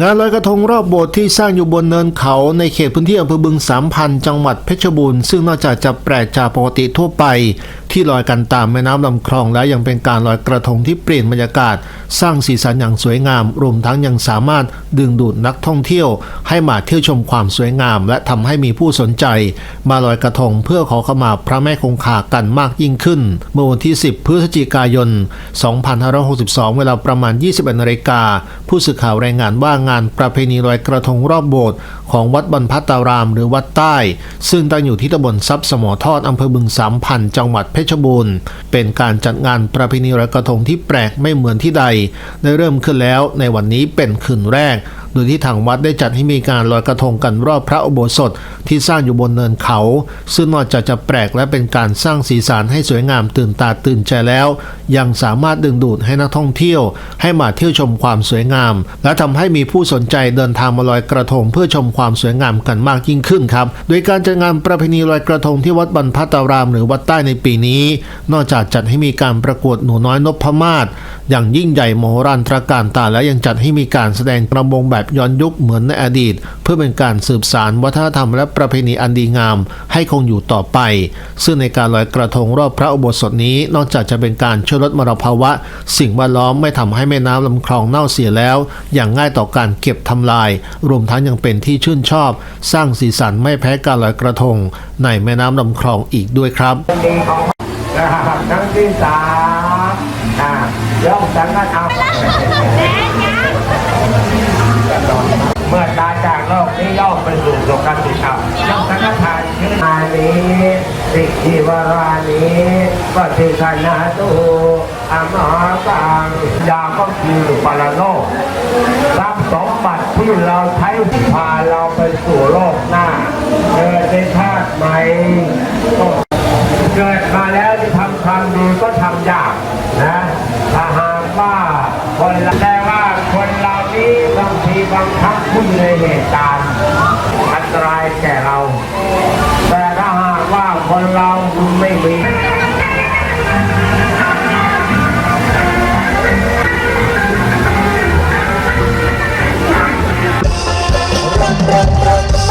งานลอยกระทงรอบโบสถ์ที่สร้างอยู่บนเนินเขาในเขตพื้นที่อำเภอบึงสามพันจังหวัดเพชรบูรณ์ซึ่งนอกจากจะแปลกจากปกติทั่วไป ที่ลอยกันตามแม่น้ำลำคลองแล้วยังเป็นการลอยกระทงที่เปลี่ยนบรรยากาศ สร้างสีสันอย่างสวยงาม รวมทั้งยังสามารถดึงดูดนักท่องเที่ยว ให้มาเที่ยวชมความสวยงาม และทำให้มีผู้สนใจ มาลอยกระทงเพื่อขอขมาพระแม่คงคากันมากยิ่งขึ้น เมื่อวันที่ 10 พฤศจิกายน 2562 เวลาประมาณ 21นาฬิกาผู้สื่อข่าวรายงานว่างานประเพณีลอยกระทงรอบโบสถ์ของวัดบรรพัตตารามหรือวัดใต้ ซึ่งตั้งอยู่ที่ตำบลทรัพย์สมอทอดอำเภอบึงสามพันจังหวัดเพชรบูรณ์เป็นการจัดงานประเพณีลอยกระทงที่แปลกไม่เหมือนที่ใด ได้เริ่มขึ้นแล้วในวันนี้เป็นคืนแรก โดยที่ทางวัดได้จัดให้มีการลอยกระทงกันรอบพระอุโบสถที่สร้างอยู่บนเนินเขา ซึ่งนอกจากจะแปลกและเป็นการสร้างสีสันให้สวยงามตื่นตาตื่นใจแล้ว ยังสามารถดึงดูดให้นักท่องเที่ยว ให้มาเที่ยวชมความสวยงาม และทำให้มีผู้สนใจเดินทางมาลอยกระทงเพื่อชมความสวยงามกันมากยิ่งขึ้นครับ โดยการจัดงานประเพณีลอยกระทงที่วัดบรรพัตตารามหรือวัดใต้ในปีนี้ นอกจากจัดให้มีการประกวดหนูน้อยนพมาศอย่างยิ่งใหญ่โมโหรันตรการตาและยังจัดให้มีการแสดงกระบงแบบย้อนยุคเหมือนในอดีต เพื่อเป็นการสืบสานวัฒนธรรมและประเพณีอันดีงาม ให้คงอยู่ต่อไป ซึ่งในการลอยกระทงรอบพระอุโบสถนี้ นอกจากจะเป็นการช่วยลดมลภาวะ สิ่งแวดล้อมไม่ทำให้แม่น้ำลำคลองเน่าเสียแล้ว อย่างง่ายต่อการเก็บทำลาย รวมทั้งยังเป็นที่ชื่นชอบ สร้างสีสันไม่แพ้การลอยกระทง ในแม่น้ำลำคลองอีกด้วยครับดีของนะครับครั้งที่สามอ่ายกสังฆทาน เมื่อตายจากโลกนี้ย่อมไปสู่สุคติธรรมยกสังฆทานชื่ออานี้สิทธิวรานี้ปฏิสันนาตุอมหากังยาก็คือปรโลกทรัพย์สมบัติที่เราใช้พาเราไปสู่โลกหน้าเกิดในชาติใหม่เกิดมาแล้วจะทำความดีก็ทำยากนะถ้าหากว่าคนแต่ว่าคน นี้บางทีบางครั้งผู้อยู่ในเหตุการณ์อันตรายแก่เรา แต่ถ้าหากว่าคนเราไม่มีเรัก